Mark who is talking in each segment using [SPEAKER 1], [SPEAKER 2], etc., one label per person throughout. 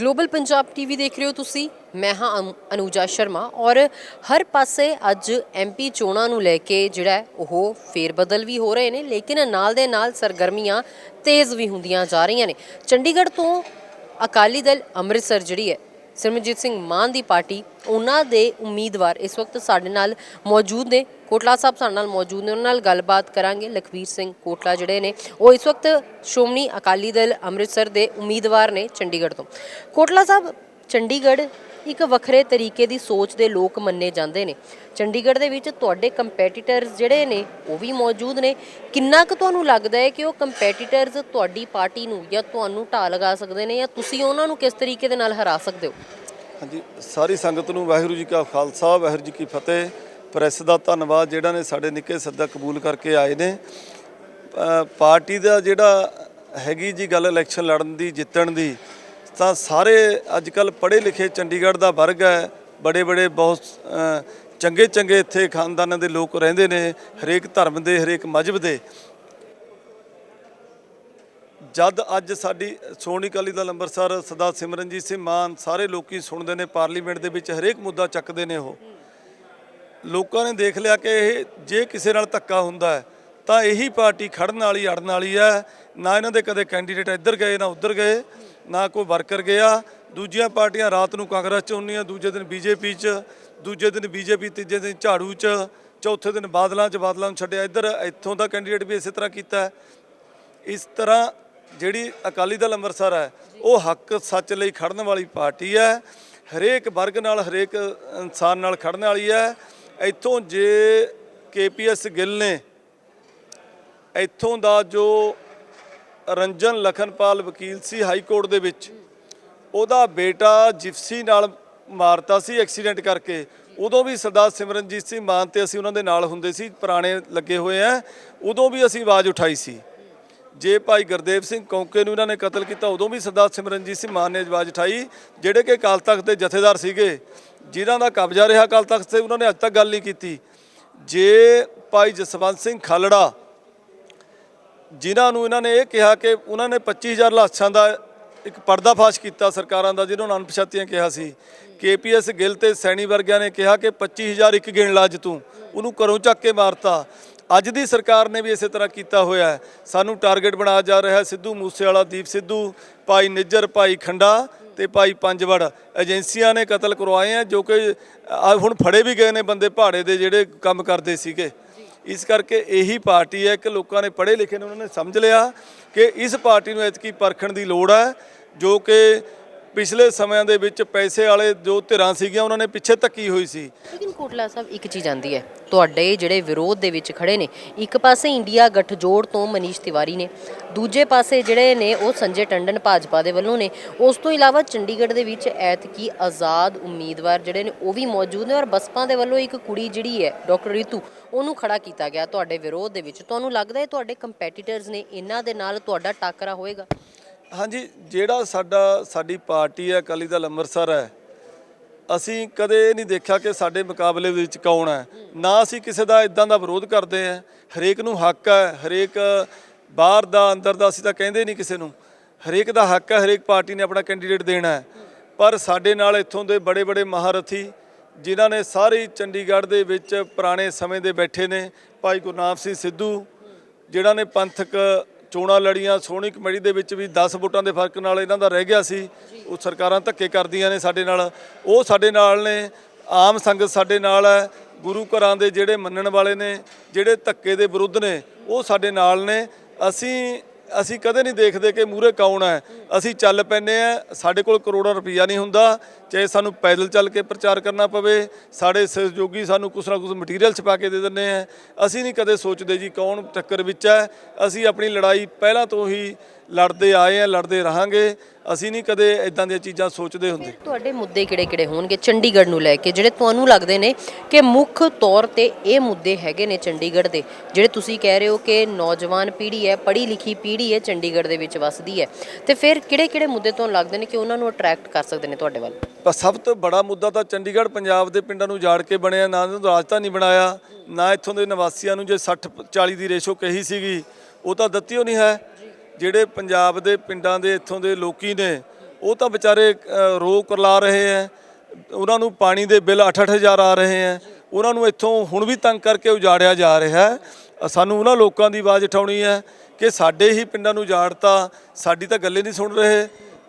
[SPEAKER 1] Global Punjab TV ਦੇਖ ਰਹੇ ਹੋ ਤੁਸੀਂ। ਮੈਂ ਹਾਂ ਅਨੂ- ਅਨੂਜਾ ਸ਼ਰਮਾ ਔਰ ਹਰ ਪਾਸੇ ਅੱਜ ਐਮਪੀ ਚੋਣਾਂ ਨੂੰ ਲੈ ਕੇ ਜਿਹੜਾ ਉਹ ਫੇਰ ਬਦਲ ਵੀ ਹੋ ਰਹੇ ਨੇ, ਲੇਕਿਨ ਨਾਲ ਦੇ ਨਾਲ ਸਰਗਰਮੀਆਂ ਤੇਜ਼ ਵੀ ਹੁੰਦੀਆਂ ਜਾ ਰਹੀਆਂ ਨੇ। ਚੰਡੀਗੜ੍ਹ ਤੋਂ ਅਕਾਲੀ ਦਲ ਅੰਮ੍ਰਿਤਸਰ ਜਿਹੜੀ ਹੈ ਸਿਮਰਜੀਤ ਸਿੰਘ ਮਾਨ ਦੀ ਪਾਰਟੀ, ਉਹਨਾਂ ਦੇ ਉਮੀਦਵਾਰ ਇਸ ਵਕਤ ਸਾਡੇ ਨਾਲ ਮੌਜੂਦ ਨੇ। ਕੋਟਲਾ ਸਾਹਿਬ ਸਾਡੇ ਨਾਲ ਮੌਜੂਦ ਨੇ, ਉਹਨਾਂ ਨਾਲ ਗੱਲਬਾਤ ਕਰਾਂਗੇ। ਲਖਵੀਰ ਸਿੰਘ ਕੋਟਲਾ ਜਿਹੜੇ ਨੇ, ਉਹ ਇਸ ਵਕਤ ਸ਼੍ਰੋਮਣੀ ਅਕਾਲੀ ਦਲ ਅੰਮ੍ਰਿਤਸਰ ਦੇ ਉਮੀਦਵਾਰ ਨੇ ਚੰਡੀਗੜ੍ਹ ਤੋਂ। ਕੋਟਲਾ ਸਾਹਿਬ, ਚੰਡੀਗੜ੍ਹ ਇੱਕ ਵੱਖਰੇ ਤਰੀਕੇ ਦੀ ਸੋਚ ਦੇ ਲੋਕ ਮੰਨੇ ਜਾਂਦੇ ਨੇ। ਚੰਡੀਗੜ੍ਹ ਦੇ ਵਿੱਚ ਤੁਹਾਡੇ ਕੰਪੀਟੀਟਰਸ ਜਿਹੜੇ ਨੇ, ਉਹ ਵੀ ਮੌਜੂਦ ਨੇ। ਕਿੰਨਾ ਕੁ ਤੁਹਾਨੂੰ ਲੱਗਦਾ ਹੈ ਕਿ ਉਹ ਕੰਪੈਟੀਟਰਸ ਤੁਹਾਡੀ ਪਾਰਟੀ ਨੂੰ ਜਾਂ ਤੁਹਾਨੂੰ ਢਾਹ ਲਗਾ ਸਕਦੇ ਨੇ ਜਾਂ ਤੁਸੀਂ ਉਹਨਾਂ ਨੂੰ ਕਿਸ ਤਰੀਕੇ ਦੇ ਨਾਲ ਹਰਾ ਸਕਦੇ ਹੋ?
[SPEAKER 2] ਹਾਂਜੀ, ਸਾਰੀ ਸੰਗਤ ਨੂੰ ਵਾਹਿਗੁਰੂ ਜੀ ਕਾ ਖਾਲਸਾ, ਵਾਹਿਗੁਰੂ ਜੀ ਕੀ ਫਤਿਹ। ਪ੍ਰੈਸ ਦਾ ਧੰਨਵਾਦ ਜਿਹੜਾ ਨੇ ਸਾਡੇ ਨਿੱਕੇ ਸੱਦਾ ਕਬੂਲ ਕਰਕੇ ਆਏ ਨੇ। ਪਾਰਟੀ ਦਾ ਜਿਹੜਾ ਹੈਗੀ ਜੀ ਗੱਲ ਇਲੈਕਸ਼ਨ ਲੜਨ ਦੀ, ਜਿੱਤਣ ਦੀ ਤਾਂ ਸਾਰੇ ਅੱਜ ਕੱਲ ਪੜ੍ਹੇ ਲਿਖੇ ਚੰਡੀਗੜ੍ਹ ਦਾ ਵਰਗ ਹੈ। ਬੜੇ ਬੜੇ ਬਹੁਤ ਚੰਗੇ ਚੰਗੇ ਇੱਥੇ ਖਾਨਦਾਨਾਂ ਦੇ ਲੋਕ ਰਹਿੰਦੇ ਨੇ, ਹਰੇਕ ਧਰਮ ਦੇ, ਹਰੇਕ ਮਜ਼ਹਬ ਦੇ। ਜਦ ਅੱਜ ਸਾਡੀ ਸੋਹਣੀ ਅਕਾਲੀ ਦਲ ਅੰਮ੍ਰਿਤਸਰ ਸਦਾ ਸਿਮਰਨਜੀਤ ਸਿੰਘ ਮਾਨ ਸਾਰੇ ਲੋਕੀ ਸੁਣਦੇ ਨੇ, ਪਾਰਲੀਮੈਂਟ ਦੇ ਵਿੱਚ ਹਰੇਕ ਮੁੱਦਾ ਚੱਕਦੇ ਨੇ ਉਹ। ਲੋਕਾਂ ਨੇ ਦੇਖ ਲਿਆ ਕਿ ਇਹ ਜੇ ਕਿਸੇ ਨਾਲ ਧੱਕਾ ਹੁੰਦਾ ਹੈ ਤਾਂ ਇਹੀ ਪਾਰਟੀ ਖੜਨ ਵਾਲੀ, ਅੜਨ ਵਾਲੀ ਹੈ। ਨਾ ਇਹਨਾਂ ਦੇ ਕਦੇ ਕੈਂਡੀਡੇਟ ਇੱਧਰ ਗਏ, ਨਾ ਉੱਧਰ ਗਏ, ਨਾ ਕੋਈ ਵਰਕਰ ਗਿਆ। ਦੂਜੀਆਂ ਪਾਰਟੀਆਂ ਰਾਤ ਨੂੰ ਕਾਂਗਰਸ ਚ ਹੁੰਦੀਆਂ, ਦੂਜੇ ਦਿਨ ਬੀਜੇਪੀ ਚ, ਦੂਜੇ ਦਿਨ ਬੀਜੇਪੀ ਤੀਜੇ ਦਿਨ ਝਾੜੂ ਚ, ਚੌਥੇ ਦਿਨ ਬਾਦਲਾਂ ਚ ਬਾਦਲਾਂ ਨੂੰ ਛੱਡਿਆ। ਇੱਧਰ ਇੱਥੋਂ ਦਾ ਕੈਂਡੀਡੇਟ ਵੀ ਇਸੇ ਤਰ੍ਹਾਂ ਕੀਤਾ ਇਸ ਤਰ੍ਹਾਂ ਜਿਹੜੀ ਅਕਾਲੀ ਦਲ ਅੰਮ੍ਰਿਤਸਰ ਹੈ, ਉਹ ਹੱਕ ਸੱਚ ਲਈ ਖੜਨ ਵਾਲੀ ਪਾਰਟੀ ਹੈ। ਹਰੇਕ ਵਰਗ ਨਾਲ, ਹਰੇਕ ਇਨਸਾਨ ਨਾਲ ਖੜਨ ਵਾਲੀ ਹੈ। ਇੱਥੋਂ ਜੇ ਕੇਪੀਐਸ ਗਿੱਲ ਨੇ ਇੱਥੋਂ ਦਾ ਜੋ ਰੰਜਨ ਲਖਨਪਾਲ ਵਕੀਲ ਸੀ ਹਾਈ ਕੋਰਟ ਦੇ ਵਿੱਚ, ਉਹਦਾ ਬੇਟਾ ਜਿਪਸੀ ਨਾਲ ਮਾਰਤਾ ਸੀ ਐਕਸੀਡੈਂਟ ਕਰਕੇ। ਉਦੋਂ ਵੀ ਸਰਦਾਰ ਸਿਮਰਨਜੀਤ ਸਿੰਘ ਮਾਨ ਤੇ ਅਸੀਂ ਉਹਨਾਂ ਦੇ ਨਾਲ ਹੁੰਦੇ ਸੀ, ਪੁਰਾਣੇ ਲੱਗੇ ਹੋਏ ਆ। ਉਦੋਂ ਵੀ ਅਸੀਂ ਆਵਾਜ਼ ਉਠਾਈ ਸੀ। ਜੇ ਭਾਈ ਗੁਰਦੇਵ ਸਿੰਘ ਕੌਂਕੇ ਨੂੰ ਇਹਨਾਂ ਨੇ ਕਤਲ ਕੀਤਾ, ਉਦੋਂ ਵੀ ਸਰਦਾਰ ਸਿਮਰਨਜੀਤ ਸਿੰਘ ਮਾਨ ਨੇ ਆਵਾਜ਼ ਉਠਾਈ, ਜਿਹੜੇ ਕਿ ਅਕਾਲ ਤਖਤ ਦੇ ਜਥੇਦਾਰ ਸੀਗੇ, ਜਿਨ੍ਹਾਂ ਦਾ ਕਬਜ਼ਾ ਰਿਹਾ ਅਕਾਲ ਤਖਤ ਤੇ, ਉਹਨਾਂ ਨੇ ਅੱਜ ਤੱਕ ਗੱਲ ਨਹੀਂ ਕੀਤੀ। ਜੇ ਭਾਈ ਜਸਵੰਤ ਸਿੰਘ ਖਾਲੜਾ ਜਿਨ੍ਹਾਂ ਨੂੰ ਇਹਨਾਂ ਨੇ ਇਹ ਕਿਹਾ ਕਿ ਉਹਨਾਂ ਨੇ 25000 ਲਾਸ਼ਾਂ ਦਾ ਇੱਕ ਪਰਦਾਫਾਸ਼ ਕੀਤਾ ਸਰਕਾਰਾਂ ਦਾ, ਜਿਹਨਾਂ ਨੂੰ ਅਣਪਛਾਤੀਆਂ ਕਿਹਾ ਸੀ। ਕੇਪੀਐਸ ਗਿੱਲ ਤੇ ਸੈਣੀ ਵਰਗਿਆਂ ਨੇ ਕਿਹਾ ਕਿ 25000 ਇੱਕ ਗਿਣ ਲਾ ਅੱਜ ਤੂੰ ਉਹਨੂੰ ਘਰੋਂ ਚੱਕ ਕੇ ਮਾਰਤਾ। ਅੱਜ ਦੀ ਸਰਕਾਰ ਨੇ ਵੀ ਇਸੇ ਤਰ੍ਹਾਂ ਕੀਤਾ ਹੋਇਆ ਹੈ। ਸਾਨੂੰ ਟਾਰਗੇਟ ਬਣਾਇਆ ਜਾ ਰਿਹਾ ਹੈ ਸਿੱਧੂ ਮੂਸੇਵਾਲਾ, ਦੀਪ ਸਿੱਧੂ, ਭਾਈ ਨਿੱਜਰ, ਭਾਈ ਖੰਡਾ ਤੇ ਭਾਈ ਪੰਜਵੜ। ਏਜੰਸੀਆਂ ਨੇ ਕਤਲ ਕਰਵਾਏ ਆ, ਜੋ ਕਿ ਹੁਣ ਫੜੇ ਵੀ ਗਏ ਨੇ ਬੰਦੇ ਪਹਾੜੇ ਦੇ ਜਿਹੜੇ ਕੰਮ ਕਰਦੇ ਸੀਗੇ। ਇਸ ਕਰਕੇ ਇਹੀ ਪਾਰਟੀ ਹੈ ਕਿ ਲੋਕਾਂ ਨੇ ਪੜ੍ਹੇ ਲਿਖੇ ਨੇ, ਉਹਨਾਂ ਨੇ ਸਮਝ ਲਿਆ ਕਿ ਇਸ ਪਾਰਟੀ ਨੂੰ ਐਤਕੀ ਪਰਖਣ ਦੀ ਲੋੜ ਹੈ, ਜੋ ਕਿ ਪਿਛਲੇ ਸਮਿਆਂ ਦੇ ਵਿੱਚ ਪੈਸੇ ਵਾਲੇ ਜੋ ਧਿਰਾਂ ਸੀਗੀਆਂ, ਉਹਨਾਂ ਨੇ ਪਿੱਛੇ ਧੱਕੀ ਹੋਈ ਸੀ।
[SPEAKER 1] ਲੇਕਿਨ ਕੋਟਲਾ ਸਾਹਿਬ, ਇੱਕ ਚੀਜ਼ ਆਂਦੀ ਹੈ। ਤੁਹਾਡੇ ਜਿਹੜੇ ਵਿਰੋਧ ਦੇ ਵਿੱਚ ਖੜੇ ਨੇ, ਇੱਕ ਪਾਸੇ ਇੰਡੀਆ ਗੱਠਜੋੜ ਤੋਂ ਮਨੀਸ਼ ਤਿਵਾਰੀ ਨੇ, ਦੂਜੇ ਪਾਸੇ ਜਿਹੜੇ ਨੇ ਉਹ ਸੰਜੇ ਟੰਡਨ ਭਾਜਪਾ ਦੇ ਵੱਲੋਂ ਨੇ। ਉਸ ਤੋਂ ਇਲਾਵਾ ਚੰਡੀਗੜ੍ਹ ਦੇ ਵਿੱਚ ਐਤਕੀ ਆਜ਼ਾਦ ਉਮੀਦਵਾਰ ਜਿਹੜੇ ਨੇ, ਉਹ ਵੀ ਮੌਜੂਦ ਨੇ ਔਰ ਬਸਪਾ ਦੇ ਵੱਲੋਂ ਇੱਕ ਕੁੜੀ ਜਿਹੜੀ ਹੈ, ਡਾਕਟਰ ਰੀਤੂ, ਉਹਨੂੰ ਖੜਾ ਕੀਤਾ ਗਿਆ ਤੁਹਾਡੇ ਵਿਰੋਧ ਦੇ ਵਿੱਚ। ਤੁਹਾਨੂੰ ਲੱਗਦਾ ਹੈ ਤੁਹਾਡੇ ਕੰਪੀਟੀਟਰਸ ਨੇ, ਇਹਨਾਂ ਦੇ ਨਾਲ ਤੁਹਾਡਾ ਟਾਕਰਾ ਹੋਏਗਾ?
[SPEAKER 2] ਹਾਂਜੀ, ਜਿਹੜਾ ਸਾਡਾ, ਸਾਡੀ ਪਾਰਟੀ ਹੈ, ਅਕਾਲੀ ਦਲ ਅੰਮ੍ਰਿਤਸਰ ਹੈ, ਅਸੀਂ ਕਦੇ ਨਹੀਂ ਦੇਖਿਆ ਕਿ ਸਾਡੇ ਮੁਕਾਬਲੇ ਵਿੱਚ ਕੌਣ ਹੈ। ਨਾ ਅਸੀਂ ਕਿਸੇ ਦਾ ਇਦਾਂ ਦਾ ਵਿਰੋਧ ਕਰਦੇ ਆ ਹਰੇਕ ਨੂੰ ਹੱਕ ਹੈ, ਹਰੇਕ ਬਾਹਰ ਦਾ, ਅੰਦਰ ਦਾ ਅਸੀਂ ਤਾਂ ਕਹਿੰਦੇ ਨਹੀਂ ਕਿਸੇ ਨੂੰ। ਹਰੇਕ ਦਾ ਹੱਕ ਹੈ, ਹਰੇਕ ਪਾਰਟੀ ਨੇ ਆਪਣਾ ਕੈਂਡੀਡੇਟ ਦੇਣਾ ਹੈ। ਪਰ ਸਾਡੇ ਨਾਲ ਇੱਥੋਂ ਦੇ ਬੜੇ ਬੜੇ ਮਹਾਰਥੀ, ਜਿਨ੍ਹਾਂ ਨੇ ਸਾਰੇ ਚੰਡੀਗੜ੍ਹ ਦੇ ਵਿੱਚ ਪੁਰਾਣੇ ਸਮੇਂ ਦੇ ਬੈਠੇ ਨੇ। ਭਾਈ ਗੁਰਨਾਮ ਸਿੰਘ ਸਿੱਧੂ ਜਿਹੜਾ ਨੇ ਪੰਥਕ ਚੋਣਾਂ ਲੜੀਆਂ, ਸੋਹਣੀ ਕਮੇਟੀ ਦੇ ਵਿੱਚ ਵੀ 10 ਵੋਟਾਂ ਦੇ ਫ਼ਰਕ ਨਾਲ ਇਹਨਾਂ ਦਾ ਰਹਿ ਗਿਆ ਸੀ। ਉਹ ਸਰਕਾਰਾਂ ਧੱਕੇ ਕਰਦੀਆਂ ਨੇ ਸਾਡੇ ਨਾਲ। ਉਹ ਸਾਡੇ ਨਾਲ ਨੇ, ਆਮ ਸੰਗਤ ਸਾਡੇ ਨਾਲ ਹੈ, ਗੁਰੂ ਘਰਾਂ ਦੇ ਜਿਹੜੇ ਮੰਨਣ ਵਾਲੇ ਨੇ, ਜਿਹੜੇ ਧੱਕੇ ਦੇ ਵਿਰੁੱਧ ਨੇ, ਉਹ ਸਾਡੇ ਨਾਲ ਨੇ। ਅਸੀਂ ਅਸੀਂ ਕਦੇ ਨਹੀਂ ਦੇਖਦੇ ਕਿ ਮੂਰੇ ਕੌਣ ਹੈ। ਅਸੀਂ ਚੱਲ ਪੈਨੇ ਆ ਸਾਡੇ ਕੋਲ ਕਰੋੜਾਂ ਰੁਪਈਆ ਨਹੀਂ ਹੁੰਦਾ। ਚਾਹੇ ਸਾਨੂੰ ਪੈਦਲ ਚੱਲ ਕੇ ਪ੍ਰਚਾਰ ਕਰਨਾ ਪਵੇ, ਸਾਡੇ ਸਹਿਯੋਗੀ ਸਾਨੂੰ ਕੁਛ ਨਾ ਕੁਛ ਮਟੀਰੀਅਲ ਛਪਾ ਕੇ ਦੇ ਦਿੰਦੇ ਆ ਅਸੀਂ ਨਹੀਂ ਕਦੇ ਸੋਚਦੇ ਜੀ ਕੌਣ ਟੱਕਰ ਵਿੱਚ ਹੈ। ਅਸੀਂ ਆਪਣੀ ਲੜਾਈ ਪਹਿਲਾਂ ਤੋਂ ਹੀ ਲੜਦੇ ਆਏ ਆ ਲੜਦੇ ਰਹਾਂਗੇ। ਅਸੀਂ ਨਹੀਂ ਕਦੇ ਇਦਾਂ ਦੀਆਂ ਚੀਜ਼ਾਂ ਸੋਚਦੇ ਹੁੰਦੇ।
[SPEAKER 1] ਤੁਹਾਡੇ ਮੁੱਦੇ ਕਿਹੜੇ-ਕਿਹੜੇ ਹੋਣਗੇ ਚੰਡੀਗੜ੍ਹ ਨੂੰ ਲੈ ਕੇ? ਜਿਹੜੇ ਤੁਹਾਨੂੰ ਲੱਗਦੇ ਨੇ ਕਿ ਮੁੱਖ ਤੌਰ ਤੇ ਇਹ ਮੁੱਦੇ ਹੈਗੇ ਨੇ ਚੰਡੀਗੜ੍ਹ ਦੇ ਜਿਹੜੇ ਤੁਸੀਂ ਕਹਿ ਰਹੇ ਹੋ ਕਿ ਨੌਜਵਾਨ ਪੀੜ੍ਹੀ ਹੈ ਪੜ੍ਹੀ ਲਿਖੀ ਪੀੜ੍ਹੀ ਹੈ ਚੰਡੀਗੜ੍ਹ ਦੇ ਵਿੱਚ ਵਸਦੀ ਹੈ। ਤੇ ਫਿਰ ਕਿਹੜੇ-ਕਿਹੜੇ ਮੁੱਦੇ ਤੁਹਾਨੂੰ ਲੱਗਦੇ ਨੇ ਕਿ ਉਹਨਾਂ ਨੂੰ ਅਟਰੈਕਟ ਕਰ ਸਕਦੇ ਨੇ ਤੁਹਾਡੇ ਵੱਲ?
[SPEAKER 2] ਪਰ ਸਭ ਤੋਂ ਬੜਾ ਮੁੱਦਾ ਤਾਂ ਚੰਡੀਗੜ੍ਹ ਪੰਜਾਬ ਦੇ ਪਿੰਡਾਂ ਨੂੰ ਉਜਾੜ ਕੇ ਬਣਿਆ ਨਾ ਉਹਨੂੰ ਰਾਜਧਾਨੀ ਬਣਾਇਆ ਨਾ ਇੱਥੋਂ ਦੇ ਨਿਵਾਸੀਆਂ ਨੂੰ ਜੇ 60 40 ਦੀ ਰੇਸ਼ੋ ਕਹੀ ਸੀਗੀ ਉਹ ਤਾਂ ਦਿੱਤੀ ਉਹ ਨਹੀਂ ਹੈ। ਜਿਹੜੇ ਪੰਜਾਬ ਦੇ ਪਿੰਡਾਂ ਦੇ ਇੱਥੋਂ ਦੇ ਲੋਕੀ ਨੇ, ਉਹ ਤਾਂ ਵਿਚਾਰੇ ਰੋ ਕਰਲਾ ਰਹੇ ਹੈ ਉਹਨਾਂ ਨੂੰ ਪਾਣੀ ਦੇ ਬਿੱਲ 8-8000 ਆ ਰਹੇ ਹੈ ਉਹਨਾਂ ਨੂੰ ਇੱਥੋਂ ਹੁਣ ਵੀ ਤੰਗ ਕਰਕੇ ਉਜਾੜਿਆ ਜਾ ਰਿਹਾ ਹੈ ਸਾਨੂੰ ਉਹਨਾਂ ਲੋਕਾਂ ਦੀ ਆਵਾਜ਼ ਉਠਾਉਣੀ ਹੈ ਕਿ ਸਾਡੇ ਹੀ ਪਿੰਡਾਂ ਨੂੰ ਉਜਾੜਤਾ ਸਾਡੀ ਤਾਂ ਗੱਲੇ ਨਹੀਂ ਸੁਣ ਰਹੇ।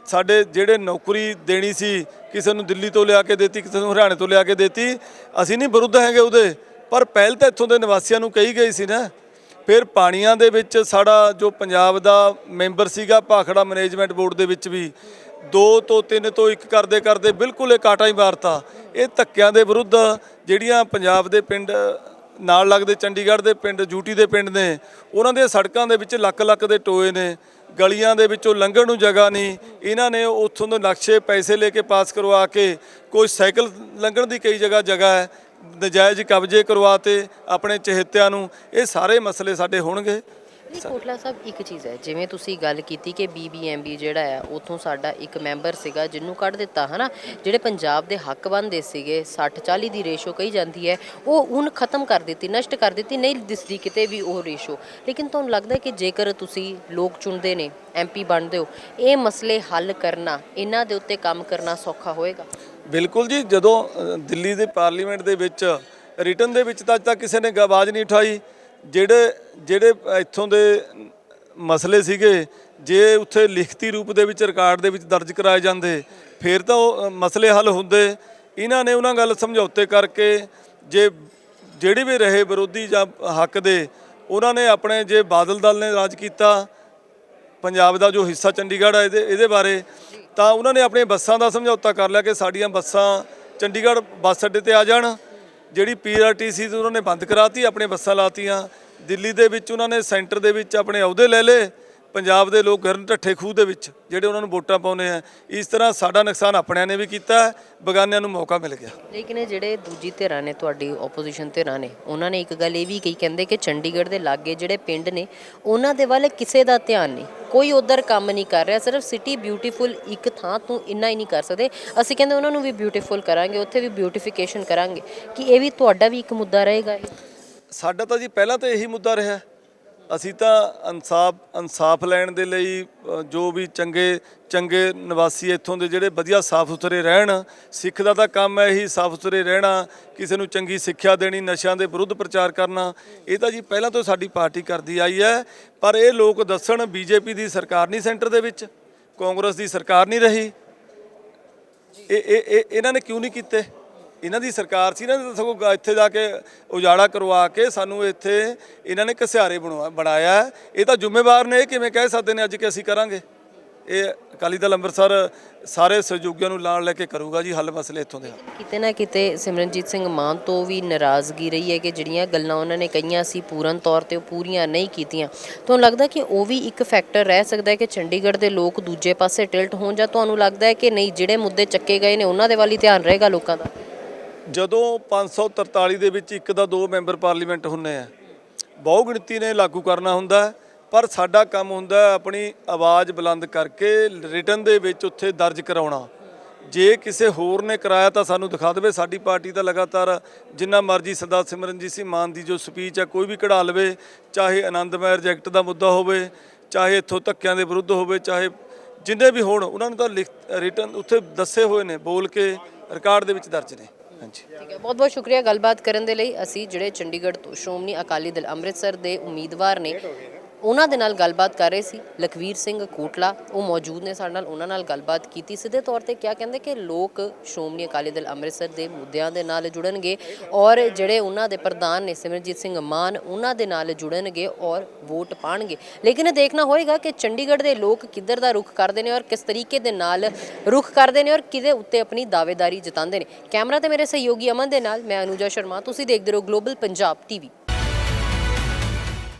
[SPEAKER 2] ਸਾਡੇ ਜਿਹੜੇ ਨੌਕਰੀ ਦੇਣੀ ਸੀ, ਕਿਸੇ ਨੂੰ ਦਿੱਲੀ ਤੋਂ ਲਿਆ ਕੇ ਦਿੱਤੀ, ਕਿਸੇ ਨੂੰ ਹਰਿਆਣੇ ਤੋਂ ਲਿਆ ਕੇ ਦਿੱਤੀ, ਅਸੀਂ ਨਹੀਂ ਵਿਰੁੱਧ ਹੈਗੇ ਉਹਦੇ। ਪਰ ਪਹਿਲ ਤਾਂ ਇੱਥੋਂ ਦੇ ਨਿਵਾਸੀਆਂ ਨੂੰ ਕਹੀ ਗਈ ਸੀ ਨਾ। ਫਿਰ ਪਾਣੀਆਂ ਦੇ ਵਿੱਚ ਸਾਡਾ ਜੋ ਪੰਜਾਬ ਦਾ ਮੈਂਬਰ ਸੀਗਾ ਭਾਖੜਾ ਮੈਨੇਜਮੈਂਟ ਬੋਰਡ ਦੇ ਵਿੱਚ ਵੀ ਦੋ ਤੋਂ ਤਿੰਨ ਤੋਂ ਇੱਕ ਕਰਦੇ ਕਰਦੇ ਬਿਲਕੁਲ ਇਹ ਕਾਟਾ ਹੀ ਮਾਰਤਾ। ਇਹ ਧੱਕਿਆਂ ਦੇ ਵਿਰੁੱਧ ਜਿਹੜੀਆਂ ਪੰਜਾਬ ਦੇ ਪਿੰਡ, ਨਾਲ ਲੱਗਦੇ ਚੰਡੀਗੜ੍ਹ ਦੇ ਪਿੰਡ ਯੂਟੀ ਦੇ ਪਿੰਡ ਨੇ, ਉਹਨਾਂ ਦੇ ਸੜਕਾਂ ਦੇ ਵਿੱਚ ਲੱਖ ਲੱਖ ਦੇ ਟੋਏ ਨੇ, ਗਲੀਆਂ ਦੇ ਵਿੱਚੋਂ ਲੰਘਣ ਨੂੰ ਜਗ੍ਹਾ ਨਹੀਂ। ਇਹਨਾਂ ਨੇ ਉੱਥੋਂ ਦੇ ਨਕਸ਼ੇ ਪੈਸੇ ਲੈ ਕੇ ਪਾਸ ਕਰਵਾ ਕੇ ਕੋਈ ਸਾਈਕਲ ਲੰਘਣ ਦੀ ਕਈ ਜਗ੍ਹਾ ਜਗ੍ਹਾ ਹੈ। ਨਜਾਇਜ਼ ਕਬਜ਼ੇ ਕਰਵਾਤੇ ਆਪਣੇ ਚਹੇਤਿਆਂ ਨੂੰ, ਇਹ ਸਾਰੇ ਮਸਲੇ ਸਾਡੇ ਹੋਣਗੇ।
[SPEAKER 1] ਨਹੀਂ, ਕੋਟਲਾ ਸਾਹਿਬ, ਇੱਕ ਚੀਜ਼ ਹੈ, ਜਿਵੇਂ ਤੁਸੀਂ ਗੱਲ ਕੀਤੀ ਕਿ ਬੀਬੀਐਮਬੀ ਜਿਹੜਾ ਹੈ, ਉਥੋਂ ਸਾਡਾ ਇੱਕ ਮੈਂਬਰ ਸੀਗਾ ਜਿਹਨੂੰ ਕੱਢ ਦਿੱਤਾ, ਹਨਾ? ਜਿਹੜੇ ਪੰਜਾਬ ਦੇ ਹੱਕ ਬਣਦੇ ਸੀਗੇ 60 40 ਦੀ ਰੇਸ਼ੋ ਕਹੀ ਜਾਂਦੀ ਹੈ, ਉਹ ਹੁਣ ਖਤਮ ਕਰ ਦਿੱਤੀ, ਨਸ਼ਟ ਕਰ ਦਿੱਤੀ, ਨਹੀਂ ਦਿਸਦੀ ਕਿਤੇ ਵੀ ਉਹ ਰੇਸ਼ੋ। ਲੇਕਿਨ ਤੁਹਾਨੂੰ ਲੱਗਦਾ ਹੈ ਕਿ ਜੇਕਰ ਤੁਸੀਂ ਲੋਕ ਚੁਣਦੇ ਨੇ ਐਮਪੀ ਬਣਦੇ ਹੋ, ਇਹ ਮਸਲੇ ਹੱਲ ਕਰਨਾ, ਇਹਨਾਂ ਦੇ ਉੱਤੇ ਕੰਮ ਕਰਨਾ ਸੌਖਾ ਹੋਏਗਾ?
[SPEAKER 2] ਬਿਲਕੁਲ ਜੀ, ਜਦੋਂ ਦਿੱਲੀ ਦੇ ਪਾਰਲੀਮੈਂਟ ਦੇ ਵਿੱਚ ਰਿਟਨ ਦੇ ਵਿੱਚ ਤਾਂ ਅੱਜ ਤੱਕ ਕਿਸੇ ਨੇ ਆਵਾਜ਼ ਨਹੀਂ ਉਠਾਈ। ਜਿਹੜੇ ਜਿਹੜੇ ਇੱਥੋਂ ਦੇ ਮਸਲੇ ਸੀਗੇ, ਜੇ ਉੱਥੇ ਲਿਖਤੀ ਰੂਪ ਦੇ ਵਿੱਚ, ਰਿਕਾਰਡ ਦੇ ਵਿੱਚ ਦਰਜ ਕਰਾਏ ਜਾਂਦੇ, ਫਿਰ ਤਾਂ ਉਹ ਮਸਲੇ ਹੱਲ ਹੁੰਦੇ। ਇਹਨਾਂ ਨੇ ਉਹਨਾਂ ਗੱਲ ਸਮਝੌਤੇ ਕਰਕੇ, ਜੇ ਜਿਹੜੇ ਵੀ ਰਹੇ ਵਿਰੋਧੀ ਜਾਂ ਹੱਕ ਦੇ, ਉਹਨਾਂ ਨੇ ਆਪਣੇ ਜੇ ਬਾਦਲ ਦਲ ਨੇ ਰਾਜ ਕੀਤਾ, ਪੰਜਾਬ ਦਾ ਜੋ ਹਿੱਸਾ ਚੰਡੀਗੜ੍ਹ ਹੈ ਇਹਦੇ ਇਹਦੇ ਬਾਰੇ ਤਾਂ ਉਹਨਾਂ ਨੇ ਆਪਣੀਆਂ ਬੱਸਾਂ ਦਾ ਸਮਝੌਤਾ ਕਰ ਲਿਆ ਕਿ ਸਾਡੀਆਂ ਬੱਸਾਂ ਚੰਡੀਗੜ੍ਹ ਬੱਸ ਅੱਡੇ ਤੇ ਆ ਜਾਣ, ਜਿਹੜੀ ਪੀਆਰਟੀਸੀ ਸੀ ਉਹਨਾਂ ਨੇ ਬੰਦ ਕਰਾਤੀ ਆਪਣੇ ਬੱਸਾਂ ਲਾਤੀਆਂ, ਦਿੱਲੀ ਦੇ ਵਿੱਚ ਉਹਨਾਂ ਨੇ ਸੈਂਟਰ ਦੇ ਵਿੱਚ ਆਪਣੇ ਅਹੁਦੇ ਲੈ ਲਏ ਪੰਜਾਬ ਦੇ ਲੋਕ ਗਰਨ ਢੱਠੇ ਖੂਹ ਦੇ ਵਿੱਚ ਜਿਹੜੇ ਉਹਨਾਂ ਨੂੰ ਵੋਟਾਂ ਪਾਉਂਦੇ ਆ। ਇਸ ਤਰ੍ਹਾਂ ਸਾਡਾ ਨੁਕਸਾਨ ਆਪਣਿਆਂ ਨੇ ਵੀ ਕੀਤਾ ਬਗਾਨਿਆਂ ਨੂੰ ਮੌਕਾ ਮਿਲ ਗਿਆ।
[SPEAKER 1] ਲੇਕਿਨ ਇਹ ਜਿਹੜੇ ਦੂਜੀ ਧਿਰਾਂ ਨੇ ਤੁਹਾਡੀ ਆਪੋਜੀਸ਼ਨ ਧਿਰਾਂ ਨੇ ਉਹਨਾਂ ਨੇ ਇੱਕ ਗੱਲ ਇਹ ਵੀ ਕਹੀ ਕਹਿੰਦੇ ਕਿ ਚੰਡੀਗੜ੍ਹ ਦੇ ਲਾਗੇ ਜਿਹੜੇ ਪਿੰਡ ਨੇ ਉਹਨਾਂ ਦੇ ਵੱਲ ਕਿਸੇ ਦਾ ਧਿਆਨ ਨਹੀਂ। ਕੋਈ ਉਧਰ ਕੰਮ ਨਹੀਂ ਕਰ ਰਿਹਾ ਸਿਰਫ ਸਿਟੀ ਬਿਊਟੀਫੁਲ ਇੱਕ ਥਾਂ ਤੋਂ ਇੰਨਾ ਹੀ ਨਹੀਂ ਕਰ ਸਕਦੇ। ਅਸੀਂ ਕਹਿੰਦੇ ਉਹਨਾਂ ਨੂੰ ਵੀ ਬਿਊਟੀਫੁਲ ਕਰਾਂਗੇ ਉੱਥੇ ਵੀ ਬਿਊਟੀਫਿਕੇਸ਼ਨ ਕਰਾਂਗੇ ਕਿ ਇਹ ਵੀ ਤੁਹਾਡਾ ਵੀ ਇੱਕ ਮੁੱਦਾ ਰਹੇਗਾ
[SPEAKER 2] ਸਾਡਾ ਤਾਂ ਜੀ ਪਹਿਲਾਂ ਤਾਂ ਇਹੀ ਮੁੱਦਾ ਰਿਹਾ। ਅਸੀਂ ਤਾਂ ਇਨਸਾਫ ਇਨਸਾਫ ਲੈਣ ਦੇ ਲਈ ਜੋ ਵੀ ਚੰਗੇ ਚੰਗੇ ਨਿਵਾਸੀ ਇੱਥੋਂ ਦੇ ਜਿਹੜੇ ਵਧੀਆ ਸਾਫ਼ ਸੁਥਰੇ ਰਹਿਣ, ਸਿੱਖ ਦਾ ਤਾਂ ਕੰਮ ਹੈ ਇਹੀ ਸਾਫ਼ ਸੁਥਰੇ ਰਹਿਣਾ, ਕਿਸੇ ਨੂੰ ਚੰਗੀ ਸਿੱਖਿਆ ਦੇਣੀ, ਨਸ਼ਿਆਂ ਦੇ ਵਿਰੁੱਧ ਪ੍ਰਚਾਰ ਕਰਨਾ, ਇਹ ਤਾਂ ਜੀ ਪਹਿਲਾਂ ਤੋਂ ਸਾਡੀ ਪਾਰਟੀ ਕਰਦੀ ਆਈ ਹੈ, ਪਰ ਇਹ ਲੋਕ ਦੱਸਣ ਬੀਜੇਪੀ ਦੀ ਸਰਕਾਰ ਨਹੀਂ ਸੈਂਟਰ ਦੇ ਵਿੱਚ, ਕਾਂਗਰਸ ਦੀ ਸਰਕਾਰ ਨਹੀਂ ਰਹੀ। ਇਹ ਇਹ, ਇਹਨਾਂ ਨੇ ਕਿਉਂ ਨਹੀਂ ਕੀਤੇ? ਇਹਨਾਂ ਦੀ ਸਰਕਾਰ ਸੀ ਨਾ ਸਗੋਂ ਇੱਥੇ ਜਾ ਕੇ ਉਜਾੜਾ ਕਰਵਾ ਕੇ ਸਾਨੂੰ ਇੱਥੇ ਇਹਨਾਂ ਨੇ ਘਸਿਆਰੇ ਬਣਾਇਆ। ਇਹ ਤਾਂ ਜ਼ਿੰਮੇਵਾਰ ਨੇ, ਇਹ ਕਿਵੇਂ ਕਹਿ ਸਕਦੇ ਨੇ ਅੱਜ ਕਿ ਅਸੀਂ ਕਰਾਂਗੇ? ਇਹ ਅਕਾਲੀ ਦਲ ਅੰਮ੍ਰਿਤਸਰ ਸਾਰੇ ਸਹਿਯੋਗੀਆਂ ਨੂੰ ਨਾਲ ਲੈ ਕੇ ਕਰੂਗਾ ਜੀ, ਹੱਲ ਮਸਲੇ ਇੱਥੋਂ ਦੇ
[SPEAKER 1] ਕਿਤੇ ਨਾ ਕਿਤੇ ਸਿਮਰਨਜੀਤ ਸਿੰਘ ਮਾਨ ਤੋਂ ਵੀ ਨਾਰਾਜ਼ਗੀ ਰਹੀ ਹੈ ਕਿ ਜਿਹੜੀਆਂ ਗੱਲਾਂ ਉਹਨਾਂ ਨੇ ਕਹੀਆਂ ਸੀ ਪੂਰਨ ਤੌਰ ਤੇ ਉਹ ਪੂਰੀਆਂ ਨਹੀਂ ਕੀਤੀਆਂ। ਤੁਹਾਨੂੰ ਲੱਗਦਾ ਕਿ ਉਹ ਵੀ ਇੱਕ ਫੈਕਟਰ ਰਹਿ ਸਕਦਾ ਹੈ ਕਿ ਚੰਡੀਗੜ੍ਹ ਦੇ ਲੋਕ ਦੂਜੇ ਪਾਸੇ ਟਿਲਟ ਹੋਣ ਜਾਂ ਤੁਹਾਨੂੰ ਲੱਗਦਾ ਹੈ ਕਿ ਨਹੀਂ, ਜਿਹੜੇ ਮੁੱਦੇ ਚੱਕੇ ਗਏ ਨੇ ਉਹਨਾਂ ਦੇ ਵੱਲ ਹੀ ਧਿਆਨ ਰਹੇਗਾ ਲੋਕਾਂ ਦਾ?
[SPEAKER 2] ਜਦੋਂ 543 ਦੇ ਵਿੱਚ ਇੱਕ ਦਾ ਦੋ ਮੈਂਬਰ ਪਾਰਲੀਮੈਂਟ ਹੁੰਨੇ ਆ, ਬਹੁ ਗਿਣਤੀ ਨੇ ਲਾਗੂ ਕਰਨਾ ਹੁੰਦਾ ਪਰ ਸਾਡਾ ਕੰਮ ਹੁੰਦਾ ਆਪਣੀ ਆਵਾਜ਼ ਬੁਲੰਦ ਕਰਕੇ ਰਿਟਨ ਦੇ ਵਿੱਚ ਉੱਥੇ ਦਰਜ ਕਰਾਉਣਾ। ਜੇ ਕਿਸੇ ਹੋਰ ਨੇ ਕਰਾਇਆ ਤਾਂ ਸਾਨੂੰ ਦਿਖਾ ਦੇਵੇ, ਸਾਡੀ ਪਾਰਟੀ ਤਾਂ ਲਗਾਤਾਰ ਜਿੰਨਾ ਮਰਜ਼ੀ ਸਰਦਾਰ ਸਿਮਰਨਜੀਤ ਸਿੰਘ ਮਾਨ ਦੀ ਜੋ ਸਪੀਚ ਹੈ ਕੋਈ ਵੀ ਕਢਾ ਲਵੇ, ਚਾਹੇ ਆਨੰਦਮਈ ਰਿਜੈਕਟ ਦਾ ਮੁੱਦਾ ਹੋਵੇ, ਚਾਹੇ ਇੱਥੋਂ ਧੱਕਿਆਂ ਦੇ ਵਿਰੁੱਧ ਹੋਵੇ, ਚਾਹੇ ਜਿੰਨੇ ਵੀ ਹੋਣ, ਉਹਨਾਂ ਨੂੰ ਤਾਂ ਲਿਖ ਰਿਟਨ ਉੱਥੇ ਦੱਸੇ ਹੋਏ ਨੇ, ਬੋਲ ਕੇ ਰਿਕਾਰਡ ਦੇ ਵਿੱਚ ਦਰਜ ਨੇ। ਹਾਂਜੀ।
[SPEAKER 1] ਠੀਕ ਹੈ ਬਹੁਤ ਬਹੁਤ ਸ਼ੁਕਰੀਆ ਗੱਲਬਾਤ ਕਰਨ ਦੇ ਲਈ। ਅਸੀਂ ਜਿਹੜੇ ਚੰਡੀਗੜ੍ਹ ਤੋਂ ਸ਼੍ਰੋਮਣੀ ਅਕਾਲੀ ਦਲ ਅੰਮ੍ਰਿਤਸਰ ਦੇ ਉਮੀਦਵਾਰ ਨੇ ਉਹਨਾਂ ਦੇ ਨਾਲ ਗੱਲਬਾਤ ਕਰ ਰਹੇ ਸੀ। ਲਖਵੀਰ ਸਿੰਘ ਕੋਟਲਾ, ਉਹ ਮੌਜੂਦ ਨੇ ਸਾਡੇ ਨਾਲ, ਉਹਨਾਂ ਨਾਲ ਗੱਲਬਾਤ ਕੀਤੀ। ਸਿੱਧੇ ਤੌਰ ਤੇ ਕਿਹਾ ਕਹਿੰਦੇ ਕਿ ਲੋਕ ਸ਼੍ਰੋਮਣੀ ਅਕਾਲੀ ਦਲ ਅੰਮ੍ਰਿਤਸਰ ਦੇ ਮੁੱਦਿਆਂ ਦੇ ਨਾਲ ਜੁੜਨਗੇ ਔਰ ਜਿਹੜੇ ਉਹਨਾਂ ਦੇ ਪ੍ਰਧਾਨ ਨੇ ਸਿਮਰਜੀਤ ਸਿੰਘ ਮਾਨ, ਉਹਨਾਂ ਦੇ ਨਾਲ ਜੁੜਨਗੇ ਔਰ ਵੋਟ ਪਾਣਗੇ। ਲੇਕਿਨ ਇਹ ਦੇਖਣਾ ਹੋਏਗਾ ਕਿ ਚੰਡੀਗੜ੍ਹ ਦੇ ਲੋਕ ਕਿੱਧਰ ਦਾ ਰੁਖ ਕਰਦੇ ਨੇ ਔਰ ਕਿਸ ਤਰੀਕੇ ਦੇ ਨਾਲ ਰੁਖ ਕਰਦੇ ਨੇ ਔਰ ਕਿਹਦੇ ਉੱਤੇ ਆਪਣੀ ਦਾਅਵੇਦਾਰੀ ਜਤਾਉਂਦੇ ਨੇ। ਕੈਮਰਾ ਤੇ ਮੇਰੇ ਸਹਿਯੋਗੀ ਅਮਨ ਦੇ ਨਾਲ, ਮੈਂ ਅਨੂਜਾ ਸ਼ਰਮਾ। ਤੁਸੀਂ ਦੇਖਦੇ ਰਹੋ ਗਲੋਬਲ ਪੰਜਾਬ ਟੀਵੀ